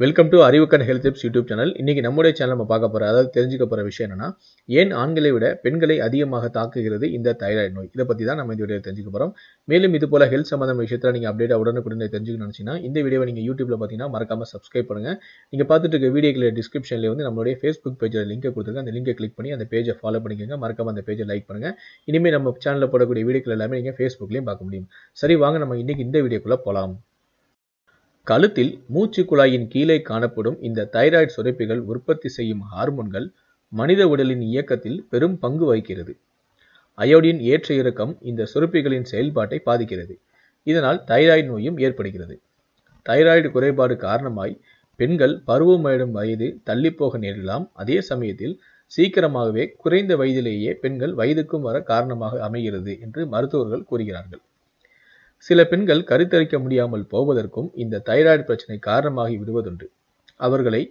Welcome to Arivukkan health tips YouTube channel இன்னைக்கு நம்முடைய channel நம்ம பார்க்க போகிற அதாவது தெரிஞ்சுக்க போகிற விஷயம் என்னன்னா ஏன் ஆண்களை விட பெண்களை அதிகமாக தாக்குகிறது இந்த தைராய்டு நோய்? இதை பற்றி தான் நம்ம இந்த வீடியோ தெரிஞ்சுக்க போகிறோம் மேலும் இது போல ஹெல்த் சம்மந்தமான விஷயத்தில் நீங்கள் அப்டேட் உடனுக்குடனே தெரிஞ்சுக்கணும்னு நினச்சிங்கன்னா இந்த வீடியோவை நீங்கள் யூடியூப்ல பார்த்தீங்கன்னா மறக்காம சப்ஸ்கிரைப் பண்ணுங்கள் நீங்கள் பார்த்துட்டு இருக்க வீடியோக்களை டிஸ்கிரிப்ஷனில் வந்து நம்மளுடைய ஃபேஸ்புக் பேஜில் லிங்கை கொடுத்துருக்கேன். அந்த லிங்கை கிளிக் பண்ணி அந்த பேஜை ஃபாலோ பண்ணிக்கோங்க. மறக்காம அந்த பேஜை லைக் பண்ணுங்கள் இனிமேல் நம்ம சேனலில் போடக்கூடிய வீடியோக்கள் எல்லாமே நீங்கள் ஃபேஸ்புக்லேயும் பார்க்க முடியும். சரி வாங்க நம்ம இன்றைக்கி இந்த வீடியோக்குள்ளே போகலாம் கழுத்தில் மூச்சு குழாயின் கீழே காணப்படும் இந்த தைராய்டு சுரப்பிகள் உற்பத்தி செய்யும் ஹார்மோன்கள் மனித உடலின் இயக்கத்தில் பெரும் பங்கு வகிக்கிறது. அயோடின் ஏற்ற இறக்கம் இந்த சுரப்பிகளின் செயல்பாட்டை பாதிக்கிறது. இதனால் தைராய்டு நோயும் ஏற்படுகிறது. தைராய்டு குறைபாடு காரணமாய் பெண்கள் பருவமடையும் வயது தள்ளிப்போக நேரிடலாம். அதே சமயத்தில் சீக்கிரமாகவே குறைந்த வயதிலேயே பெண்கள் வயதுக்கும் வர காரணமாக அமைகிறது என்று மருத்துவர்கள் கூறுகிறார்கள். சில பெண்கள் கருத்தரிக்க முடியாமல் போவதற்கும் இந்த தைராய்டு பிரச்சனை காரணமாகி விடுவதுண்டு. அவர்களை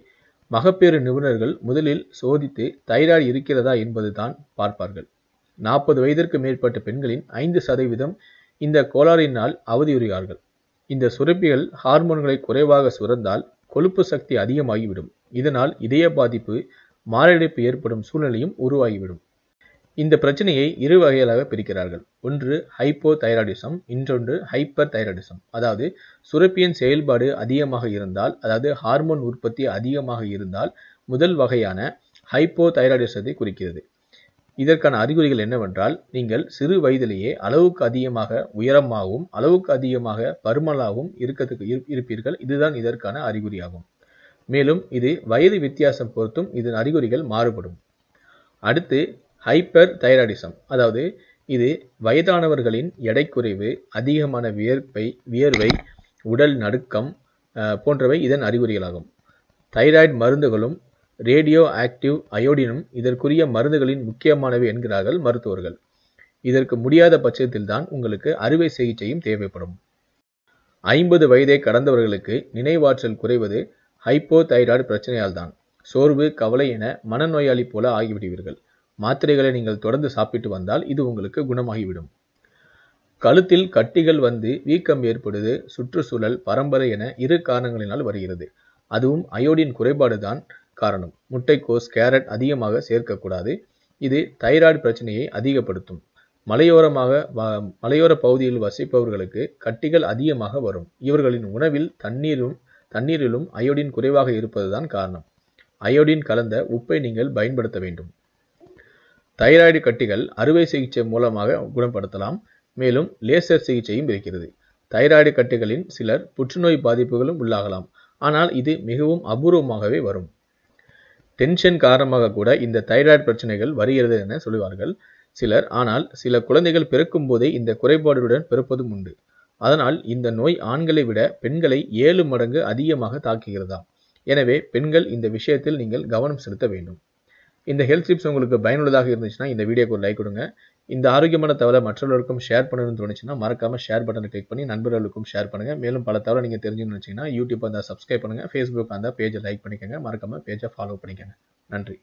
மகப்பேறு நிபுணர்கள் முதலில் சோதித்து தைராய்டு இருக்கிறதா என்பதுதான் பார்ப்பார்கள். நாற்பது வயதிற்கு மேற்பட்ட பெண்களின் ஐந்து சதவீதம் இந்த கோளாறினால் அவதியுறுகிறார்கள். இந்த சுரப்பிகள் ஹார்மோன்களை குறைவாக சுரந்தால் கொழுப்பு சக்தி அதிகமாகிவிடும். இதனால் இதய பாதிப்பு மாரடைப்பு ஏற்படும் சூழ்நிலையும் உருவாகிவிடும். இந்த பிரச்சனையை இரு வகைகளாக பிரிக்கிறார்கள். ஒன்று ஹைப்போ தைராய்டிசம் இன்னொன்று ஹைப்பர் தைராய்டிசம் அதாவது சுரப்பியின் செயல்பாடு அதிகமாக இருந்தால் அதாவது ஹார்மோன் உற்பத்தி அதிகமாக இருந்தால் முதல் வகையான ஹைப்போ தைராய்டிசத்தை குறிக்கிறது. இதற்கான அறிகுறிகள் என்னவென்றால் நீங்கள் சிறு வயதிலேயே அளவுக்கு அதிகமாக உயரமாகவும் அளவுக்கு அதிகமாக பருமலாகவும் இருக்கிறதுக்கு இருப்பீர்கள். இதுதான் இதற்கான அறிகுறியாகும். மேலும் இது வயது வித்தியாசம் பொறுத்தும் இதன் அறிகுறிகள் மாறுபடும். அடுத்து ஹைப்பர் தைராய்டிசம் அதாவது இது வயதானவர்களின் எடை குறைவு அதிகமான வியர்ப்பை வியர்வை உடல் நடுக்கம் போன்றவை இதன் அறிகுறிகளாகும். தைராய்டு மருந்துகளும் ரேடியோ ஆக்டிவ் அயோடினும் இதற்குரிய மருந்துகளின் முக்கியமானவை என்கிறார்கள் மருத்துவர்கள். இதற்கு முடியாத பட்சத்தில் தான் உங்களுக்கு அறுவை சிகிச்சையும் தேவைப்படும். ஐம்பது வயதை கடந்தவர்களுக்கு நினைவாற்றல் குறைவது ஹைப்போ தைராய்டு பிரச்சனையால் தான் சோர்வு கவலை என மனநோயாளி போல ஆகிவிடுவீர்கள். மாத்திரைகளை நீங்கள் தொடர்ந்து சாப்பிட்டு வந்தால் இது உங்களுக்கு குணமாகிவிடும். கழுத்தில் கட்டிகள் வந்து வீக்கம் ஏற்படுவது சுற்றுச்சூழல் பரம்பரை என இரு காரணங்களினால் வருகிறது. அதுவும் அயோடின் குறைபாடு தான் காரணம். முட்டைக்கோஸ் கேரட் அதிகமாக சேர்க்கக்கூடாது. இது தைராய்டு பிரச்சனையை அதிகப்படுத்தும். மலையோரமாக மலையோர பகுதியில் வசிப்பவர்களுக்கு கட்டிகள் அதிகமாக வரும். இவர்களின் உணவில் தண்ணீரும் தண்ணீரிலும் அயோடின் குறைவாக இருப்பதுதான் காரணம். அயோடின் கலந்த உப்பை நீங்கள் பயன்படுத்த வேண்டும். தைராய்டு கட்டிகள் அறுவை சிகிச்சை மூலமாக குணப்படுத்தலாம். மேலும் லேசர் சிகிச்சையும் இருக்கிறது. தைராய்டு கட்டிகளின் சிலர் புற்றுநோய் பாதிப்புகளும் உள்ளாகலாம். ஆனால் இது மிகவும் அபூர்வமாகவே வரும். டென்ஷன் காரணமாக கூட இந்த தைராய்டு பிரச்சனைகள் வருகிறது என சொல்லுவார்கள் சிலர். ஆனால் சில குழந்தைகள் பிறக்கும் போதே இந்த குறைபாடுடன் பிறப்பதும் உண்டு. அதனால் இந்த நோய் ஆண்களை விட பெண்களை ஏழு மடங்கு அதிகமாக தாக்குகிறதாம். எனவே பெண்கள் இந்த விஷயத்தில் நீங்கள் கவனம் செலுத்த வேண்டும். இந்த ஹெல்த் டிப்ஸ் உங்களுக்கு பயனுள்ளதாக இருந்துச்சுன்னா இந்த வீடியோக்கு ஒரு லைக் கொடுங்க. இந்த ஆரோக்கியமான தகவலை மற்றவர்களுக்கும் ஷேர் பண்ணணும்னு தோணுச்சுன்னா மறக்காம ஷேர் பட்டனை கிளிக் பண்ணி நண்பர்களுக்கும் ஷேர் பண்ணுங்க. மேலும் பல தகவலை நீங்கள் தெரிஞ்சுன்னு வச்சிங்கன்னா யூடியூப் அந்த சப்ஸ்கிரைப் பண்ணுங்க. ஃபேஸ்புக் அந்த பேஜை லைக் பண்ணிக்கோங்க. மறக்காம பேஜை ஃபாலோ பண்ணிக்கோங்க. நன்றி.